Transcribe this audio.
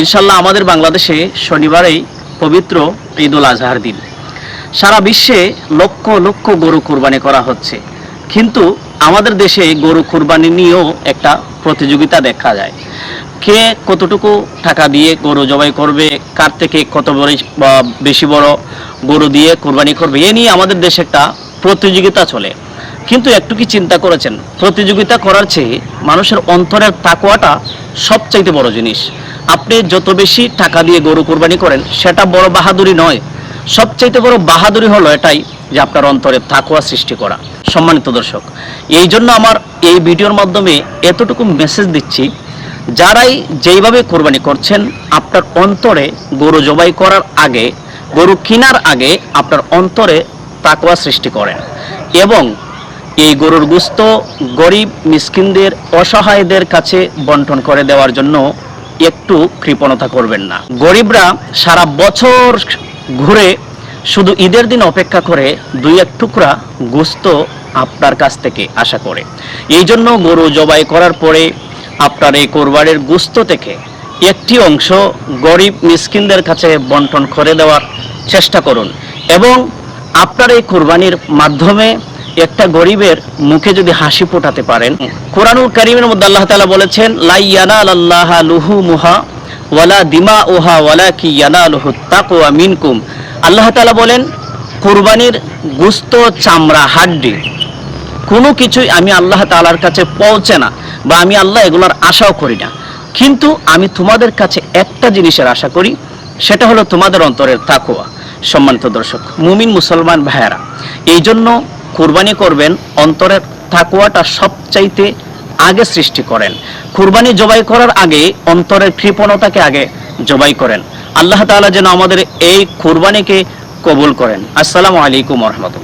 ইনশাল্লাহ আমাদের বাংলাদেশে শনিবারেই পবিত্র ঈদুল আজহার দিন। সারা বিশ্বে লক্ষ লক্ষ গরু কুরবানি করা হচ্ছে। কিন্তু আমাদের দেশে গরু কুরবানি নিয়েও একটা প্রতিযোগিতা দেখা যায়। কে কতটুকু টাকা দিয়ে গরু জবাই করবে, কার থেকে কত বড় বেশি বড় গরু দিয়ে কোরবানি করবে, এ নিয়ে আমাদের দেশে একটা প্রতিযোগিতা চলে। কিন্তু একটু কি চিন্তা করেছেন। প্রতিযোগিতা করার চেয়ে মানুষের অন্তরের তাকোয়াটা সবচাইতে বড় জিনিস। আপনি যত বেশি টাকা দিয়ে গরু কোরবানি করেন, সেটা বড় বাহাদুরি নয়। সবচাইতে বড় বাহাদুরি হলো এটাই যে আপনার অন্তরে তাকোয়া সৃষ্টি করা। সম্মানিত দর্শক, এই জন্য আমার এই ভিডিওর মাধ্যমে এতটুকু মেসেজ দিচ্ছি, যারাই যেইভাবে কোরবানি করছেন, আপনার অন্তরে গরু জবাই করার আগে, গরু কেনার আগে আপনার অন্তরে তাকওয়া সৃষ্টি করেন। এবং এই গরুর গুস্ত গরিব মিসকিনদের, অসহায়দের কাছে বন্টন করে দেওয়ার জন্য একটু কৃপণতা করবেন না। গরিবরা সারা বছর ঘুরে শুধু ঈদের দিন অপেক্ষা করে দুই এক টুকরা গুস্ত আপনার কাছ থেকে আশা করে। এই জন্য গরু জবাই করার পরে আপনার এই কোরবানির গুস্ত থেকে একটি অংশ গরিব মিসকিনদের কাছে বন্টন করে দেওয়ার চেষ্টা করুন এবং আপনার এই কোরবানির মাধ্যমে একটা গরিবের মুখে যদি হাসি ফোটাতে পারেন, কোরআনুল কারিমের মধ্যে আল্লাহ তাআলা বলেছেন লাইয়ানা আল্লাহ লুহু মুহা ওয়ালা দিমা ওহা ওয়ালা কি ইয়ানা লুহু তাকওয়া মিনকুম। আল্লাহ তাআলা বলেন, কোরবানির গুস্ত, চামড়া, হাড্ডি, কোনো কিছুই আমি আল্লাহ তাআলার কাছে পৌঁছে না বা আমি আল্লাহ এগুলোর আশাও করি না। কিন্তু আমি তোমাদের কাছে একটা জিনিসের আশা করি, সেটা হলো তোমাদের অন্তরের তাকোয়া সম্মানিত দর্শক, মুমিন মুসলমান ভাইয়ারা এই জন্য কুরবানি করবেন অন্তরের থাকুয়াটা সবচাইতে আগে সৃষ্টি করেন। কুরবানি জবাই করার আগে অন্তরের কৃপণতাকে আগে জবাই করেন। আল্লাহ তালা যেন আমাদের এই কুরবানিকে কবুল করেন। আসসালামু আলাইকুম রহমতুল্লাহ।